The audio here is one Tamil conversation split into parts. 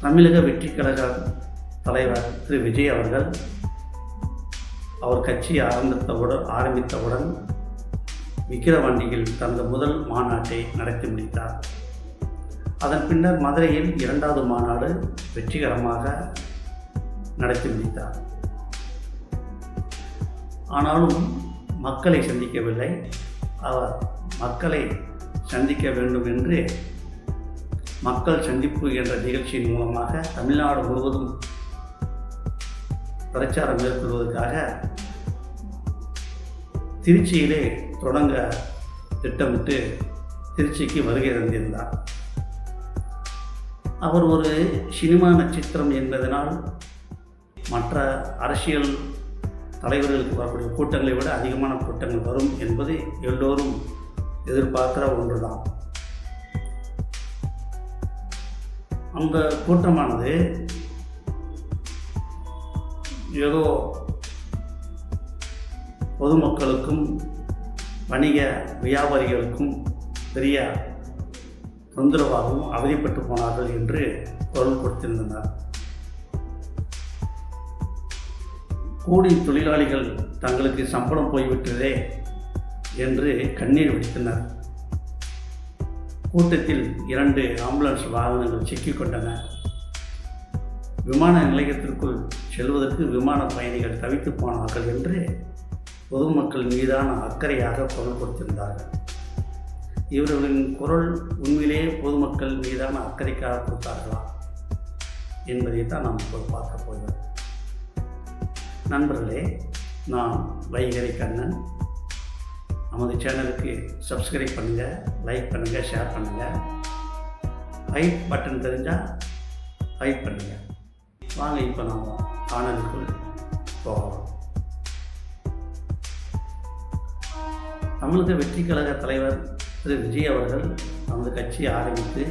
தமிழக வெற்றி கழக தலைவர் திரு விஜய் அவர்கள் அவர் கட்சி ஆரம்பித்தவுடன் ஆரம்பித்தவுடன் விக்கிரவாண்டியில் தனது முதல் மாநாட்டை நடத்தி முடித்தார். அதன் பின்னர் மதுரையில் இரண்டாவது மாநாடு வெற்றிகரமாக நடத்தி முடித்தார். ஆனாலும் மக்களை சந்திக்கவில்லை. அவர் மக்களை சந்திக்க வேண்டும் என்று மக்கள் சந்திப்பு என்ற நிகழ்ச்சியின் மூலமாக தமிழ்நாடு முழுவதும் பிரச்சாரம் மேற்கொள்வதற்காக திருச்சியிலே தொடங்க திட்டமிட்டு திருச்சிக்கு வருகை தந்திருந்தார். அவர் ஒரு சினிமா நட்சத்திரம் என்பதனால் மற்ற அரசியல் தலைவர்களுக்கு வரக்கூடிய கூட்டங்களை விட அதிகமான கூட்டங்கள் வரும் என்பது எல்லோரும் எதிர்பார்க்கிற ஒன்றுதான். அந்த கூட்டமானது ஏதோ பொதுமக்களுக்கும் வணிக வியாபாரிகளுக்கும் பெரிய தொந்தரவாகவும் அவதிப்பட்டு போனார்கள் என்று குரல் கொடுத்திருந்தனர். கூடி தொழிலாளிகள் தங்களுக்கு சம்பளம் போய்விட்டதே என்று கண்ணீர் வடித்தனர். கூட்டத்தில் இரண்டு ஆம்புலன்ஸ் வாகனங்கள் சிக்கிக்கொண்டன விமான நிலையத்திற்குள் செல்வதற்கு விமான பயணிகள் தவித்து போனார்கள் என்று பொதுமக்கள் மீதான அக்கறையாக குரல் கொடுத்திருந்தார்கள். இவர்களின் குரல் உண்மையிலேயே பொதுமக்கள் மீதான அக்கறைக்காக கொடுத்தார்களா என்பதை தான் நாம் இப்போது பார்க்க போகிறோம். நண்பர்களே நான் வைகரை கண்ணன். நமது சேனலுக்கு சப்ஸ்கிரைப் பண்ணுங்கள் லைக் பண்ணுங்கள் ஷேர் பண்ணுங்கள் ஹைப் பட்டன் தெரிஞ்சால் ஹைப் பண்ணுங்கள் வாங்க இப்போ நாம் காணலுக்குள் போகலாம். தமிழக வெற்றி கழக தலைவர் திரு விஜய் அவர்கள் நமது கட்சியை ஆரம்பித்து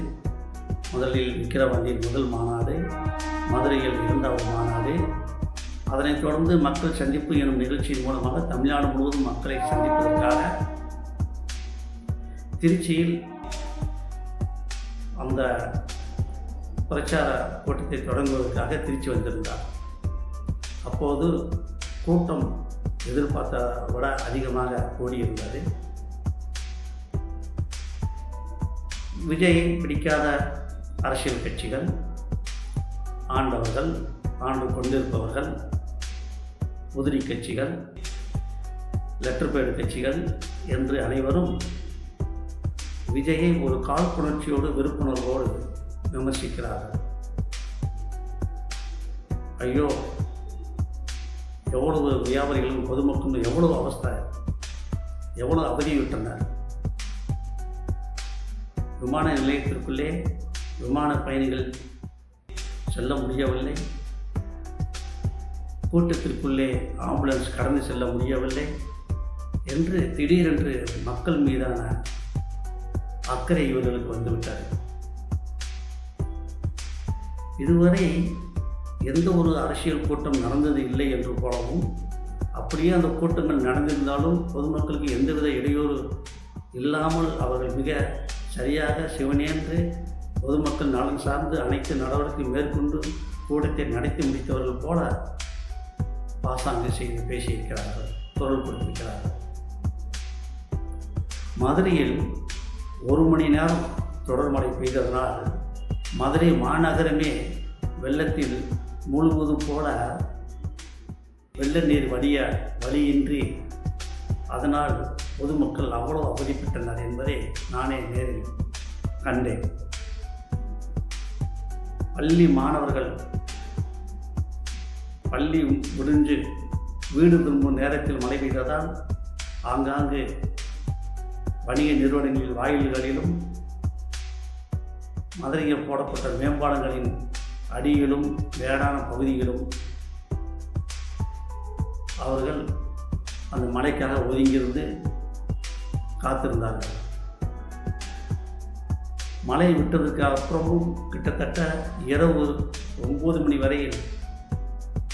முதலில் விக்கிரவாண்டியில் முதல் மாநாடு மதுரையில் இரண்டாவது மாநாடு அதனைத் தொடர்ந்து மக்கள் சந்திப்பு எனும் நிகழ்ச்சியின் மூலமாக தமிழ்நாடு முழுவதும் மக்களை சந்திப்பதற்காக திருச்சியில் அந்த பிரச்சார கூட்டத்தை தொடங்குவதற்காக திருச்சி வந்திருந்தார். அப்போது கூட்டம் எதிர்பார்த்த விட அதிகமாக கூடியிருந்தது. விஜயை பிடிக்காத அரசியல் கட்சிகள் ஆண்டவர்கள் ஆண்டு கொண்டிருப்பவர்கள் உதிரி கட்சிகள் லெட்டர் பேடு கட்சிகள் என்று அனைவரும் விஜயை ஒரு காழ்ப்புணர்ச்சியோடு விருப்புணர்வோடு விமர்சிக்கிறார்கள். ஐயோ எவ்வளவு வியாபாரிகளும் பொதுமக்களும் எவ்வளவு அவஸ்தை எவ்வளவு அவதிவிட்டனர் விமான நிலையத்திற்குள்ளே விமான பயணிகள் செல்ல முடியவில்லை. கூட்டத்திற்குள்ளே ஆம்புலன்ஸ் கடந்து செல்ல முடியவில்லை என்று திடீரென்று மக்கள் மீதான அக்கறை இவர்களுக்கு வந்துவிட்டது. இதுவரை எந்த ஒரு அரசியல் கூட்டம் நடந்தது இல்லை என்று போலவும் அப்படியே அந்த கூட்டங்கள் நடந்திருந்தாலும் பொதுமக்களுக்கு எந்தவித இடையூறு இல்லாமல் அவர்கள் மிக சரியாக சிவனேன்று பொதுமக்கள் நலன் சார்ந்து அனைத்து நடவடிக்கை மேற்கொண்டு கூட்டத்தை நடத்தி முடித்தவர்கள் போல பாசாங்கு செய்து பேசியிருக்கிறார்கள் குரல் கொடுத்திருக்கிறார்கள். மதுரையில் ஒரு மணி நேரம் தொடர் மழை பெய்ததனால் மதுரை மாநகரமே வெள்ளத்தில் முழுவதும் போல வெள்ள நீர் வடிய வழியின்றி அதனால் பொதுமக்கள் அவ்வளோ அவதிப்பட்டனர் என்பதை நானே நேரில் கண்டேன். பள்ளி மாணவர்கள் பள்ளி முடிஞ்சு வீடு திரும்பும் நேரத்தில் மழை பெய்ததால் ஆங்காங்கு வணிக நிறுவனங்களில் வாயில்களிலும் மதுரையில் போடப்பட்ட மேம்பாலங்களின் அடியிலும் வேடான பகுதியிலும் அவர்கள் அந்த மழைக்காக ஒதுங்கியிருந்து காத்திருந்தார்கள். மழை விட்டதுக்கு அப்புறமும் கிட்டத்தட்ட இரவு ஒம்பது மணி வரையில்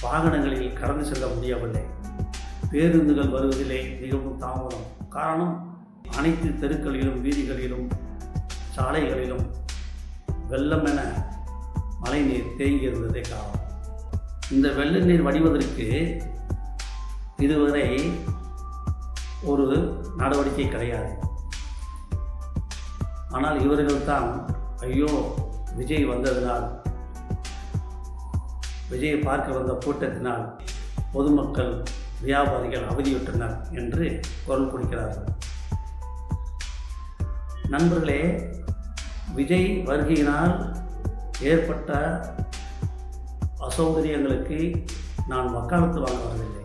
வாகனங்களில் கடந்து செல்ல முடியவில்லை. பேருந்துகள் வருவதிலே மிகவும் தாமதம். காரணம் அனைத்து தெருக்களிலும் வீதிகளிலும் சாலைகளிலும் வெள்ளம் என மழை நீர் தேங்கி இருந்ததே காரணம். இந்த வெள்ள நீர் வடிவதற்கு இதுவரை ஒரு நடவடிக்கை கிடையாது. ஆனால் இவர்கள் தான் ஐயோ விஜய் வந்ததினால் விஜயை பார்க்க வந்த கூட்டத்தினால் பொதுமக்கள் வியாபாரிகள் அவதியுற்றனர் என்று குரல் கொடுக்கிறார்கள். நண்பர்களே விஜய் வருகையினால் ஏற்பட்ட அசௌகரியங்களுக்கு நான் வக்காலத்து வாங்க வரவில்லை.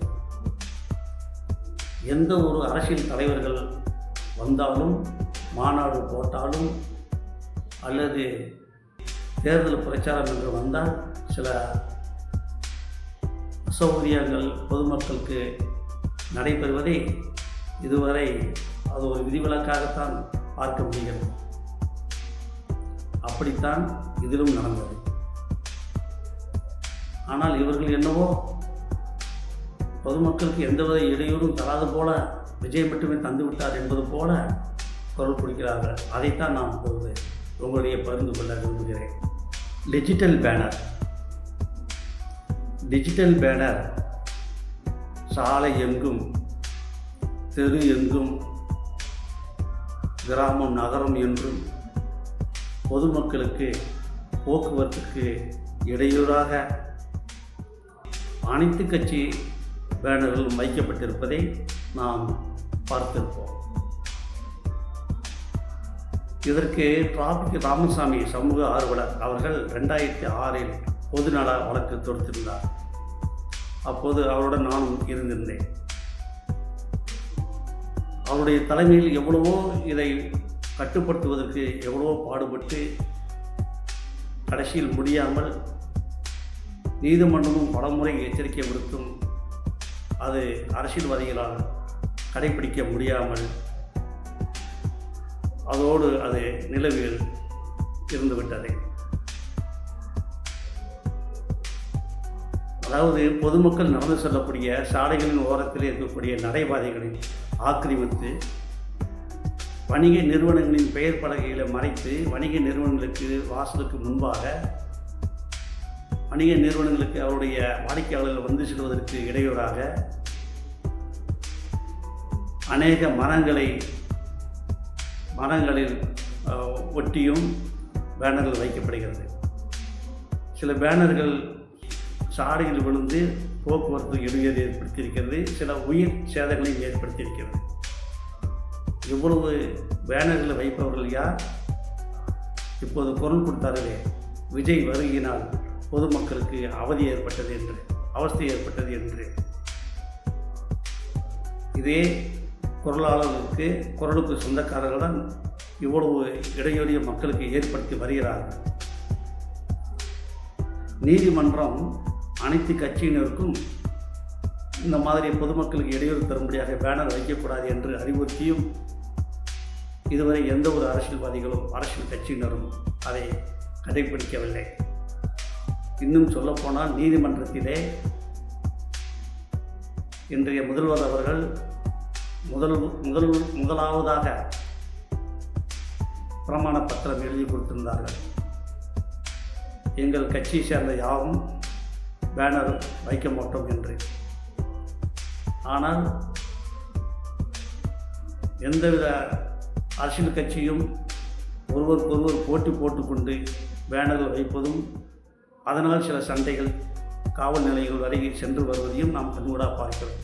எந்த ஒரு அரசியல் தலைவர்கள் வந்தாலும் மாநாடு போட்டாலும் அல்லது தேர்தல் பிரச்சாரம் என்று வந்தால் சில அசௌகரியங்கள் பொதுமக்களுக்கு நடைபெறுவதை இதுவரை அது ஒரு விதிவிலக்காகத்தான் பார்க்க முடிகிறது. அப்படித்தான் இதிலும் நடந்தது. ஆனால் இவர்கள் என்னவோ? பொதுமக்களுக்கு எந்தவித இடையூறும் தராது போல விஜய் மட்டுமே தந்துவிட்டார் என்பது போல குரல் கொடுக்கிறார்கள். அதைத்தான் நான் இப்பொழுது உங்களுடைய பகிர்ந்து கொள்ள விரும்புகிறேன். Digital banner. டிஜிட்டல் பேனர் சாலை எங்கும் தெரு எங்கும் கிராமம் நகரம் என்றும் பொதுமக்களுக்கு போக்குவரத்துக்கு இடையூறாக அனைத்து கட்சி பேனர்களும் வைக்கப்பட்டிருப்பதை நாம் பார்த்திருப்போம். இதற்கு டிராபிக் ராமசாமி சமூக ஆர்வலர் அவர்கள் ரெண்டாயிரத்தி ஆறில் பொதுநல வழக்கு தொடுத்திருந்தார். அப்போது அவருடன் நானும் இருந்திருந்தேன். அவருடைய தலைமையில் எவ்வளவோ இதை கட்டுப்படுத்துவதற்கு எவ்வளவோ பாடுபட்டு கடைசியில் முடியாமல் நீதிமன்றமும் பலமுறை எச்சரிக்கை விடுத்தும் அது அரசியல்வாதிகளால் கடைபிடிக்க முடியாமல் அதோடு அது நிலவில் இருந்துவிட்டது. அதாவது பொதுமக்கள் நடந்து செல்லக்கூடிய சாலைகளின் ஓரத்தில் இருக்கக்கூடிய நடைபாதைகளை ஆக்கிரமித்து வணிக நிறுவனங்களின் பெயர் பலகைகளை மறைத்து வணிக நிறுவனங்களுக்கு வாசலுக்கு முன்பாக வணிக நிறுவனங்களுக்கு அவருடைய வாடிக்கையாளர்கள் வந்து செல்வதற்கு இடையூறாக அநேக மரங்களை மரங்களில் ஒட்டியும் பேனர்கள் வைக்கப்படுகிறது. சில பேனர்கள் சாலையில் விழுந்து போக்குவரத்து இடையூறு ஏற்படுத்தியிருக்கிறது. சில உயிர் சேதங்களையும் ஏற்படுத்தியிருக்கிறது. இவ்வளவு பேனரில் வைப்பவர்கள் யார்? இப்போது குரல் கொடுத்தார்களே விஜய் வருகினால் பொதுமக்களுக்கு அவதி ஏற்பட்டது என்று அவஸ்தை ஏற்பட்டது என்று. இதே குரலாளர்களுக்கு குரலுக்கு சொந்தக்காரர்கள் தான் இவ்வளவு இடையூறிய மக்களுக்கு ஏற்படுத்தி வருகிறார்கள். நீதிமன்றம் அனைத்து கட்சியினருக்கும் இந்த மாதிரி பொதுமக்களுக்கு இடையூறு தரும்படியாக பேனர் வைக்கக்கூடாது என்று அறிவுறுத்தியும் இதுவரை எந்த ஒரு அரசியல்வாதிகளும் அரசியல் கட்சியினரும் அதை கடைபிடிக்கவில்லை இன்னும் சொல்லப்போனால் நீதிமன்றத்திலே இன்றைய முதல்வர் அவர்கள் முதல் முதல் முதலாவதாக பிரமாண பத்திரம் எழுதி கொடுத்திருந்தார்கள். எங்கள் கட்சியை சேர்ந்த யாவும் பேனர் வைக்க மாட்டோம் என்று. ஆனால் எந்தவித அரசியல் கட்சியும் ஒருவருக்கொருவர் போட்டி போட்டுக்கொண்டு பேனர்கள் வைப்பதும் அதனால் சில சண்டைகள் காவல் நிலையங்கள் வரை சென்று வருவதையும் நாம் கண்கூடாக பார்க்கிறோம்.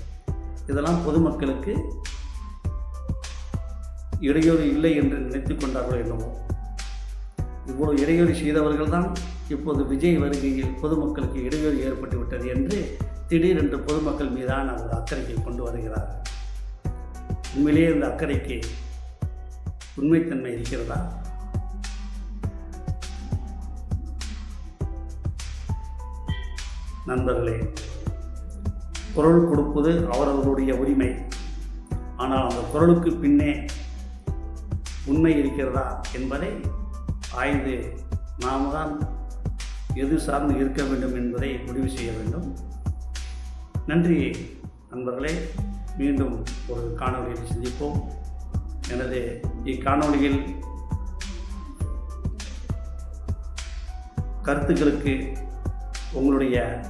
இதெல்லாம் பொதுமக்களுக்கு இடையூறு இல்லை என்று நினைத்து கொண்டார்களோ என்னவோ. இவ்வளவு இடையூறு செய்தவர்கள் தான் இப்போது விஜய் வருகையில் பொதுமக்களுக்கு இடையூறு ஏற்பட்டுவிட்டது என்று திடீரென்று பொதுமக்கள் மீதான ஒரு அக்கறையை கொண்டு வருகிறார்கள் உண்மையிலேயே இந்த அக்கறைக்கு உண்மைத்தன்மை இருக்கிறதா? நண்பர்களே குரல் கொடுப்பது அவரவர்களுடைய உரிமை. ஆனால் அந்த குரலுக்கு பின்னே உண்மை இருக்கிறதா என்பதை ஆய்ந்து நாம் தான் எது சார்ந்து இருக்க வேண்டும் என்பதை முடிவு செய்ய வேண்டும். நன்றி நண்பர்களே. மீண்டும் ஒரு காணொலியில் சந்திப்போம். எனது இக்காணொலியில் கருத்துக்களுக்கு உங்களுடைய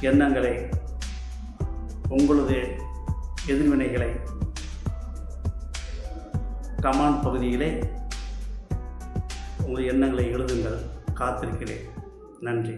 எண்ணங்களை உங்களது எதிர்வினைகளை கமான் பகுதியிலே உங்கள் எண்ணங்களை எழுதுங்கள். காத்திருக்கிறேன். நன்றி.